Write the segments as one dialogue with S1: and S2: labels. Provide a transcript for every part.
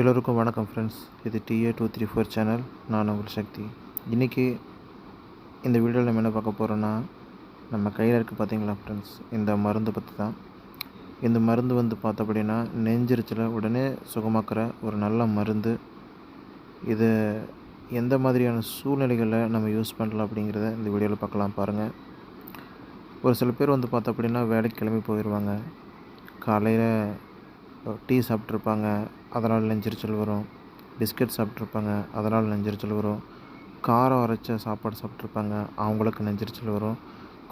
S1: எல்லோருக்கும் வணக்கம் ஃப்ரெண்ட்ஸ் இது TA two three four channel நான் உங்கள் சக்தி. இன்றைக்கி இந்த வீடியோவில் நம்ம என்ன பார்க்க போகிறோன்னா நம்ம கையில் இருக்குது பார்த்தீங்களா ஃப்ரெண்ட்ஸ் இந்த மருந்து பற்றி தான் இந்த மருந்து வந்து பார்த்தபடின்னா நெஞ்சிருச்சில் உடனே சுகமாக்குற ஒரு நல்ல மருந்து. இது எந்த மாதிரியான சூழ்நிலைகளில் நம்ம யூஸ் பண்ணலாம் அப்படிங்கிறத இந்த வீடியோவில் பார்க்கலாம் பாருங்கள் ஒரு சில பேர் வந்து பார்த்தோம் அப்படின்னா வேலைக்கு கிளம்பி போயிடுவாங்க காலையில் டீ சாப்பிட்ருப்பாங்க அதனால் நெஞ்செரிச்சல் வரும். பிஸ்கட் சாப்பிட்ருப்பாங்க அதனால் நெஞ்செரிச்சல் வரும். காரம் அரைச்ச சாப்பாடு சாப்பிட்ருப்பாங்க அவங்களுக்கு நெஞ்செரிச்சல் வரும்.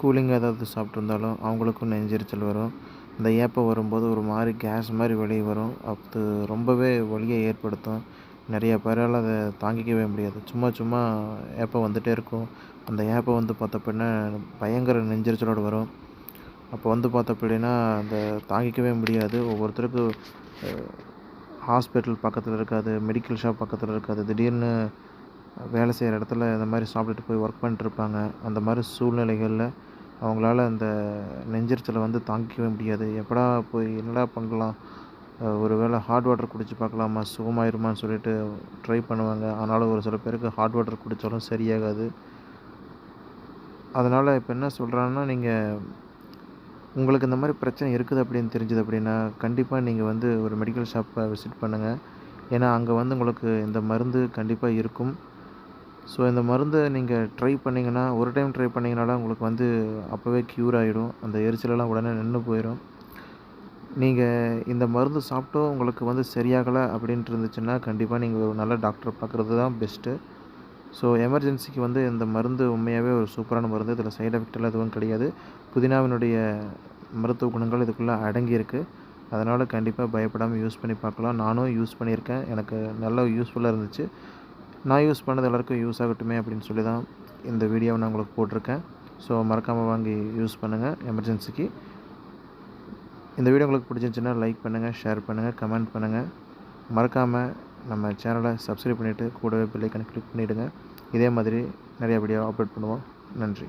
S1: கூலிங் ஏதாவது சாப்பிட்ருந்தாலும் அவங்களுக்கும் நெஞ்செரிச்சல் வரும். இந்த ஏப்பம் வரும்போது ஒரு மாதிரி கேஸ் மாதிரி வெளியே வரும். அது ரொம்பவே வலியை ஏற்படுத்தும். நிறைய பேரால் அதை தாங்கிக்கவே முடியாது. சும்மா சும்மா ஏப்பம் வந்துகிட்டே இருக்கும். அந்த ஏப்பம் வந்து பார்த்த பின்ன பயங்கர நெஞ்சரிச்சலோடு வரும். அப்போ வந்து பார்த்த அப்படின்னா அந்த தாங்கிக்கவே முடியாது. ஒவ்வொருத்தருக்கு ஹாஸ்பிட்டல் பக்கத்தில் இருக்காது மெடிக்கல் ஷாப் பக்கத்தில் இருக்காது. திடீர்னு வேலை செய்கிற இடத்துல இந்த மாதிரி சாப்பிட்டுட்டு போய் ஒர்க் பண்ணிட்டுருப்பாங்க அந்த மாதிரி சூழ்நிலைகளில் அவங்களால அந்த நெஞ்சரிச்சலை வந்து தாங்கிக்கவே முடியாது. எப்படா போய் என்னடா பண்ணலாம்? ஒரு வேளை ஹாட் வாட்டர் குடிச்சு பார்க்கலாமா? சுகமாயிருமான்னு சொல்லிட்டு ட்ரை பண்ணுவாங்க. ஆனாலும் ஒரு சில பேருக்கு ஹாட் வாட்டர் குடித்தாலும் சரியாகாது. அதனால் இப்போ என்ன சொல்கிறாங்கன்னா நீங்கள் உங்களுக்கு இந்த மாதிரி பிரச்சனை இருக்குது அப்படின்னு தெரிஞ்சது அப்படின்னா கண்டிப்பாக நீங்கள் வந்து ஒரு மெடிக்கல் ஷாப்பை விசிட் பண்ணுங்கள் ஏன்னா அங்கே வந்து உங்களுக்கு இந்த மருந்து கண்டிப்பாக இருக்கும். ஸோ இந்த மருந்தை நீங்கள் ட்ரை பண்ணிங்கன்னா ஒரு டைம் ட்ரை பண்ணிங்கனால உங்களுக்கு வந்து அப்போவே க்யூர் ஆகிடும் அந்த எரிச்சலெல்லாம் உடனே நின்று போயிடும் நீங்கள் இந்த மருந்து சாப்பிட்டோ உங்களுக்கு வந்து சரியாகலை அப்படின்ட்டு இருந்துச்சுன்னா கண்டிப்பாக நீங்கள் ஒரு நல்ல டாக்டர் பார்க்குறது தான் பெஸ்ட்டு ஸோ எமர்ஜென்சிக்கு வந்து இந்த மருந்து உண்மையாகவே ஒரு சூப்பரான மருந்து. இதில் சைட் எஃபெக்டெல்லாம் எதுவும் கிடையாது. புதினாவினுடைய மருத்துவ குணங்கள் இதுக்குள்ளே அடங்கியிருக்கு. அதனால் கண்டிப்பாக பயப்படாமல் யூஸ் பண்ணி பார்க்கலாம். நானும் யூஸ் பண்ணியிருக்கேன். எனக்கு நல்ல யூஸ்ஃபுல்லாக இருந்துச்சு. நான் யூஸ் பண்ணது எல்லாருக்கும் யூஸ் ஆகட்டுமே அப்படின்னு சொல்லி தான் இந்த வீடியோவை நான் உங்களுக்கு போட்டிருக்கேன். ஸோ மறக்காமல் வாங்கி யூஸ் பண்ணுங்கள் எமர்ஜென்சிக்கு இந்த வீடியோ உங்களுக்கு பிடிச்சிருந்துச்சுன்னா லைக் பண்ணுங்கள் ஷேர் பண்ணுங்கள் கமெண்ட் பண்ணுங்கள் மறக்காமல் நம்ம சேனலை சப்ஸ்கிரைப் பண்ணிவிட்டு கூடவே பெல்லைக்கனை கிளிக் பண்ணிவிடுங்க இதே மாதிரி நிறையா வீடியோ அப்லோட் பண்ணுவோம். நன்றி.